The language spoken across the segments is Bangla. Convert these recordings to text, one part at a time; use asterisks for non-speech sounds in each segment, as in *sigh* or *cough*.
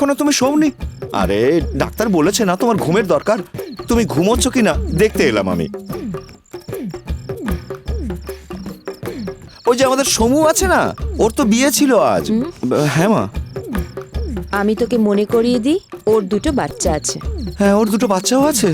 এখনও তুমি শোওনি? আরে ডাক্তার বলেছে না তোমার ঘুমের দরকার। তুমি ঘুমোচ্ছ কি না দেখতে এলাম আমি। ওই যে আমাদের সমু আছে না? ওর তো বিয়ে ছিল আজ। হ্যাঁ মা। আমি তোকে মনে করিয়ে দিই ওর দুটো বাচ্চা আছে। ওর দুটো বাচ্চাও আছে।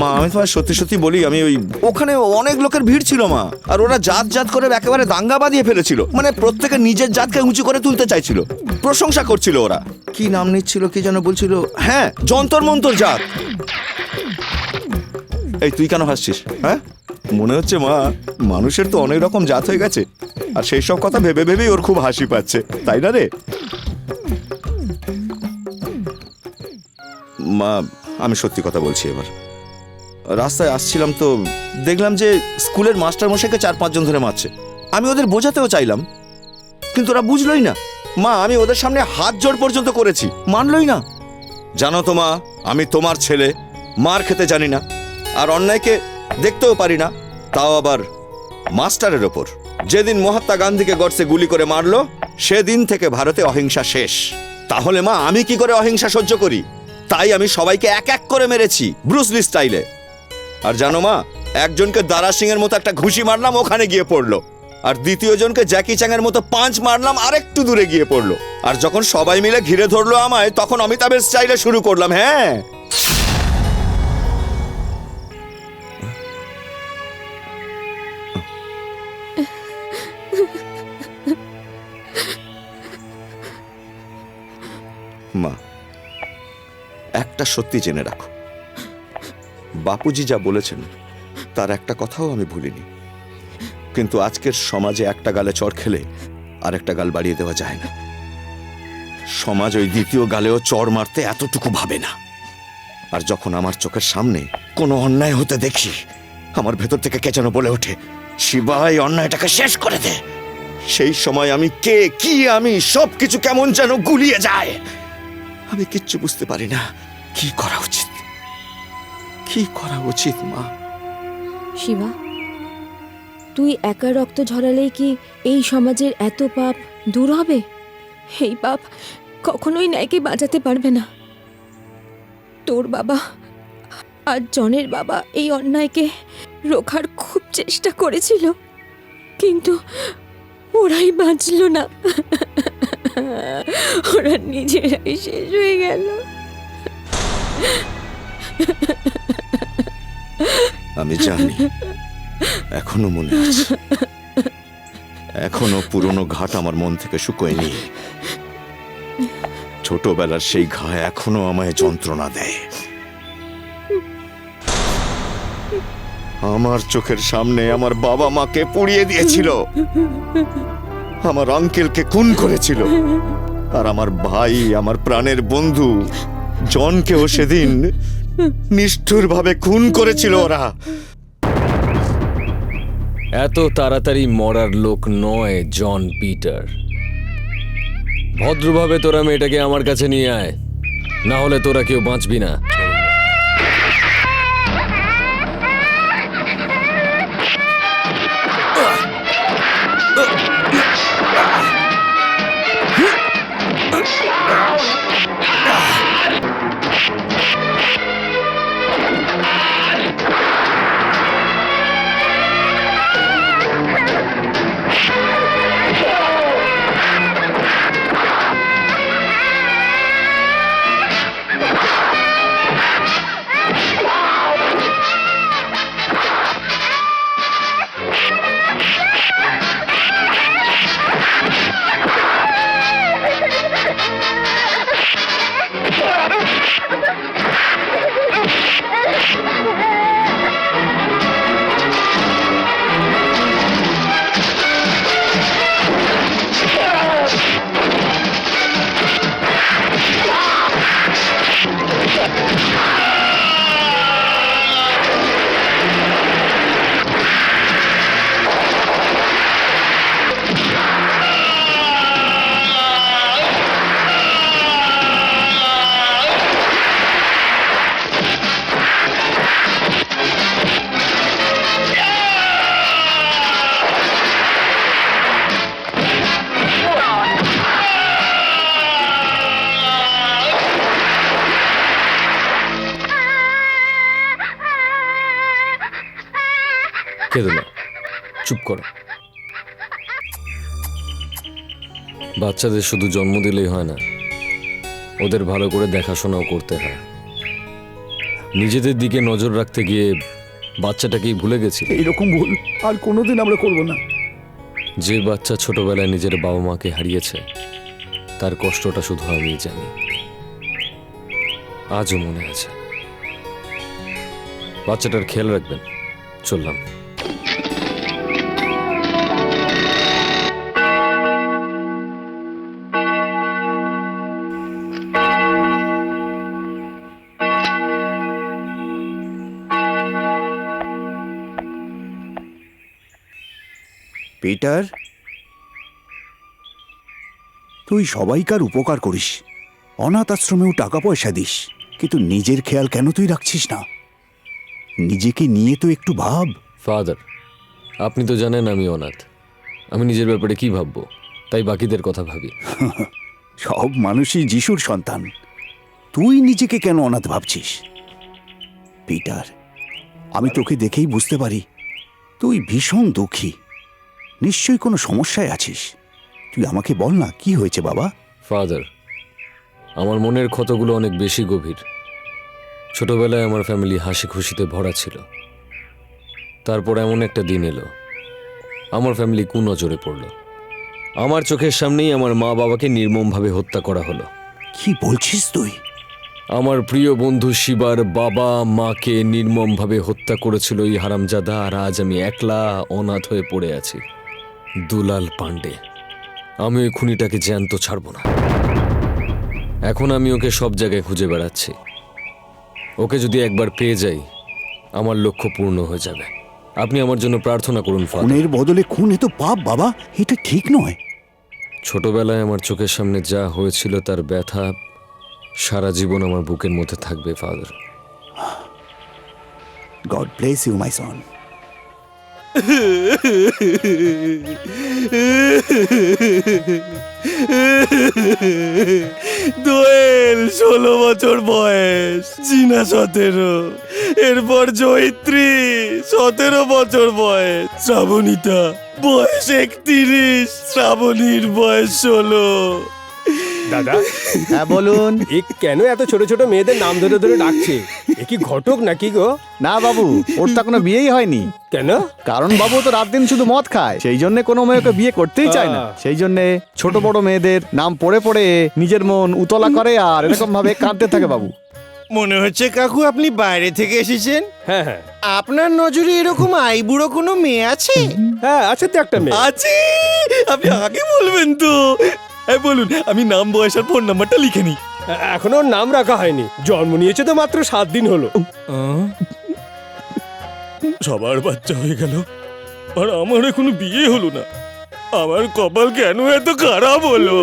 মা আমি তোমার সত্যি সত্যি বলি আমি ওই ওখানে অনেক লোকের ভিড় ছিল মা। আর ওরা জাত জাত করে একেবারে দাঙ্গা বাঁধিয়ে ফেলেছিল। মানে প্রত্যেকে নিজের জাতকে উঁচু করে তুলতে চাইছিল। প্রশংসা করছিল ওরা। কি নাম নিচ্ছিল কি যেন বলছিল? হ্যাঁ যন্তর মন্তর জাত। এই তুই কেন হাসছিস হ্যাঁ? মনে হচ্ছে মা মানুষের তো অনেক রকম জাত হয়ে গেছে। আর সেই সব কথা ভেবে ভেবেই ওর খুব হাসি পাচ্ছে তাই না রে? মা, আমি সত্যি কথা বলছি এবার। রাস্তায় আসছিলাম তো, দেখলাম যে স্কুলের মাস্টার মশাইকে চার পাঁচজন ধরে মারছে। আমি ওদের বোঝাতেও চাইলাম, কিন্তু ওরা বুঝলোই না। মা, আমি ওদের সামনে হাত জোড় পর্যন্ত করেছি, মানলই না। জানো তো মা, আমি তোমার ছেলে, মার খেতে জানি না, আর অন্যায়কে দেখতেও পারি না, তাও আবার মাস্টারের ওপর। যেদিন মহাত্মা গান্ধীকে গডসে গুলি করে মারলো, সেদিন থেকে ভারতে অহিংসা শেষ। তাহলে মা, আমি কি করে অহিংসা সহ্য করি? তাই আমি সবাইকে এক এক করে মেরেছি ব্রুসলি স্টাইলে আর জানো মা, একজনকে দারা সিং এর মতো একটা ঘুষি মারলাম, ওখানে গিয়ে পড়ল। আর দ্বিতীয় জনকে জ্যাকি চ্যাং এর মতো পাঁচ মারলাম, আরেকটু দূরে গিয়ে পড়ল। আর যখন সবাই মিলে ঘিরে ধরলো আমায়, তখন অমিতাভের স্টাইলে শুরু করলাম হ্যাঁ। মা একটা সত্যি জেনে রাখো। বাপুজি যা বলেছেন, তার একটা কথাও আমি ভুলিনি। কিন্তু আজকের সমাজে একটা গালে চড় খেলে আর একটা গাল বাড়িয়ে দেওয়া যায় না। সমাজ ওই দ্বিতীয় গালেও চড় মারতে এতটুকু ভাবে না। আর যখন আমার চোখের সামনে কোনো অন্যায় হতে দেখি, আমার ভেতর থেকে কে যেন বলে ওঠে শিবাই অন্যায়টাকে শেষ করে দে। সেই সময় আমি কে, কি আমি, সবকিছু কেমন যেন গুলিয়ে যায়। আমি কিচ্ছু বুঝতে পারি না। কি করা উচিত? কি করা উচিত, মা? শিবা তুই একা রক্ত ঝরালেই কি এই সমাজের এত পাপ দূর হবে? এই পাপ কখনোই ন্যায়কে বাঁচাতে পারবে না। তোর বাবা আর জনের বাবা এই অন্যায়কে রোখার খুব চেষ্টা করেছিল, কিন্তু ওরাই বাঁচল না। ওরা নিজেরাই শেষ হয়ে গেল। আমি জানি, এখনও মনে আছে। এখনও পুরনো ঘাট আমার মন থেকে শুকোয়নি। ছোটবেলার সেই ঘা এখনও আমায় যন্ত্রণা দেয়। আমার চোখের সামনে আমার বাবা মাকে পুড়িয়ে দিয়েছিল। আমার আঙ্কেলকে খুন করেছিল। আর আমার ভাই, আমার প্রাণের বন্ধু জনকেও সেদিন নিষ্ঠুরভাবে খুন করেছিল ওরা। এত তাড়াতাড়ি মরার লোক নয়, জন পিটার। ভদ্রভাবে তোরা মেয়েটাকে আমার কাছে নিয়ে আয়। না হলে তোরা কেউ বাঁচবি না। চুপ করো। বাচ্চাদের শুধু জন্ম দিলেই হয় না ওদের ভালো করে দেখাশোনাও করতে হয়। নিজেদের দিকে নজর রাখতে গিয়ে বাচ্চাটাকেই ভুলে গেছি। এইরকম ভুল আর কোনোদিন আমরা করব না। যে বাচ্চা ছোটবেলায় নিজের বাবা মাকে হারিয়েছে তার কষ্টটা শুধু আমিই জানি। আজও মনে আছে। বাচ্চাটার খেয়াল রাখবেন চললাম। পিটার? তুই সবাইকার উপকার করিস। অনাথ আশ্রমেও টাকা পয়সা দিস। কিন্তু নিজের খেয়াল কেন তুই রাখছিস না? নিজেকে নিয়ে তো একটু ভাব। ফাদার আপনি তো জানেন আমি অনাথ। আমি নিজের ব্যাপারে কি ভাববো? তাই বাকিদের কথা ভাবি। *laughs* সব মানুষই যিশুর সন্তান। তুই নিজেকে কেন অনাথ ভাবছিস? পিটার আমি তোকে দেখেই বুঝতে পারি। তুই ভীষণ দুঃখী। নিশ্চয়ই কোনো সমস্যায় আছিস। তুই আমাকে বল না কি হয়েছে বাবা? ফাদার আমার মনের ক্ষতগুলো অনেক বেশি গভীর। ছোটবেলায় আমার ফ্যামিলি হাসি খুশিতে ভরা ছিল। তারপর এমন একটা দিন এলো। আমার ফ্যামিলি কুনজরে পড়ল। আমার চোখের সামনেই আমার মা বাবাকে নির্মমভাবে হত্যা করা হলো। কি বলছিস তুই? আমার প্রিয় বন্ধু শিবার বাবা মাকে নির্মমভাবে হত্যা করেছিল এই হারামজাদা আর আজ আমি একলা অনাথ হয়ে পড়ে আছি। দুলাল পান্ডে আমি ওই খুনিটাকে জ্যান্ত ছাড়ব না। এখন আমি ওকে সব জায়গায় খুঁজে বেড়াচ্ছি। ওকে যদি একবার পেয়ে যাই আমার লক্ষ্য পূর্ণ হয়ে যাবে। আপনি আমার জন্য প্রার্থনা করুন ফাদার। খুনের বদলে খুন এ তো পাপ বাবা। এটা ঠিক নয়। ছোটবেলায় আমার চোখের সামনে যা হয়েছিল তার ব্যথা সারা জীবন আমার বুকের মধ্যে থাকবে father. God bless you my son Doyel ষোলো বছর বয়স জিনা সতেরো, এরপর জয়িত্রী সতেরো বছর বয়স, শ্রাবণীতা বয়স একত্রিশ, শ্রাবণীর বয়স ষোলো। দাদা। হ্যাঁ বলুন। এ কেন এত ছোট ছোট মেয়েদের নাম ধরে ধরে ডাকছে? এ কি ঘটক নাকি গো? না বাবু ওর তো কোনো বিয়েই হয়নি। কেন? কারণ বাবু তো রাত দিন শুধু মদ খায়। সেই জন্য কোনো মেয়েকে বিয়ে করতেই চায় না। সেই জন্য ছোট বড় মেয়েদের নাম পড়ে পড়ে নিজের মন উতলা করে আর এরকম ভাবে কাঁদতে থাকে বাবু। মনে হচ্ছে কাকু আপনি বাইরে থেকে এসেছেন। হ্যাঁ হ্যাঁ। আপনার নজরে এরকম আইবুড়ো কোনো মেয়ে আছে? হ্যাঁ আছে তো একটা মেয়ে। আছে? আপনি আগে বলবেন তো। হ্যাঁ বলুন আমি নাম বয়স আর ফোন নাম্বারটা লিখে নিই। এখনও ওর নাম রাখা হয়নি। জন্ম নিয়েছে তো মাত্র সাত দিন হলো। সবার বাচ্চা হয়ে গেল। আর আমার এখনও বিয়ে হলো না। আমার কপাল কেন এত খারাপ হলো?